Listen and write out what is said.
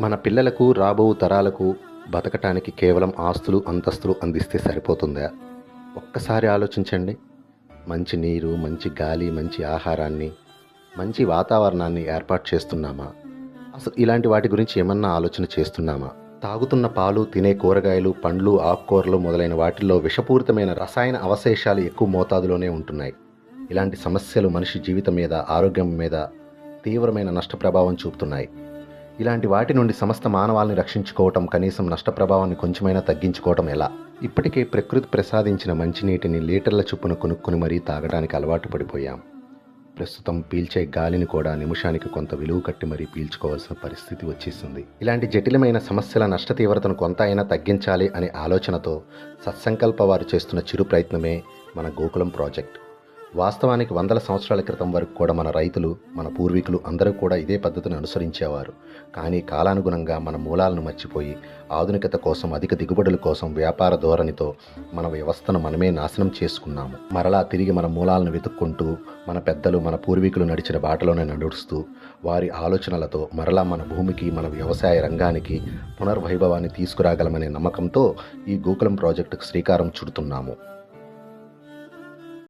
మన పిల్లలకు రాబో తరాలకు బతకటానికి కేవలం ఆస్తులు అంతస్తులు అందిస్తే సరిపోతుందా? ఒక్కసారి ఆలోచించండి. మంచి నీరు మంచి గాలి మంచి ఆహారాన్ని మంచి వాతావరణాన్ని ఏర్పాటు చేస్తున్నామా? అసలు ఇలాంటి వాటి గురించి ఏమన్నా ఆలోచన చేస్తున్నామా? తాగుతున్న పాలు తినే కూరగాయలు పండ్లు ఆకుకూరలు మొదలైన వాటిల్లో విషపూరితమైన రసాయన అవశేషాలు ఎక్కువ మోతాదులోనే ఉంటున్నాయి. ఇలాంటి సమస్యలు మనిషి జీవితం మీద ఆరోగ్యం మీద తీవ్రమైన నష్ట ప్రభావం చూపుతున్నాయి. ఇలాంటి వాటి నుండి సమస్త మానవాళిని రక్షించుకోవటం కనీసం నష్ట ప్రభావాన్ని కొంచెమైనా తగ్గించుకోవటం ఎలా? ఇప్పటికే ప్రకృతి ప్రసాదించిన మంచినీటిని లీటర్ల చొప్పున కొనుక్కుని మరీ తాగడానికి అలవాటు పడిపోయాం. ప్రస్తుతం పీల్చే గాలిని కూడా నిమిషానికి కొంత విలువ కట్టి మరీ పీల్చుకోవాల్సిన పరిస్థితి వచ్చేసింది. ఇలాంటి జటిలమైన సమస్యల నష్ట తీవ్రతను కొంత అయినా తగ్గించాలి అనే ఆలోచనతో సత్సంకల్ప వారు చేస్తున్న చిరు ప్రయత్నమే మన గోకులం ప్రాజెక్ట్. వాస్తవానికి వందల సంవత్సరాల క్రితం వరకు కూడా మన రైతులు మన పూర్వీకులు అందరూ కూడా ఇదే పద్ధతిని అనుసరించేవారు. కానీ కాలానుగుణంగా మన మూలాలను మర్చిపోయి ఆధునికత కోసం అధిక దిగుబడుల కోసం వ్యాపార ధోరణితో మన వ్యవస్థను మనమే నాశనం చేసుకున్నాము. మరలా తిరిగి మన మూలాలను వెతుక్కుంటూ మన పెద్దలు మన పూర్వీకులు నడిచిన బాటలోనే నడుస్తూ వారి ఆలోచనలతో మరలా మన భూమికి మన వ్యవసాయ రంగానికి పునర్వైభవాన్ని తీసుకురాగలమనే నమ్మకంతో ఈ గోకులం ప్రాజెక్టుకు శ్రీకారం చుడుతున్నాము.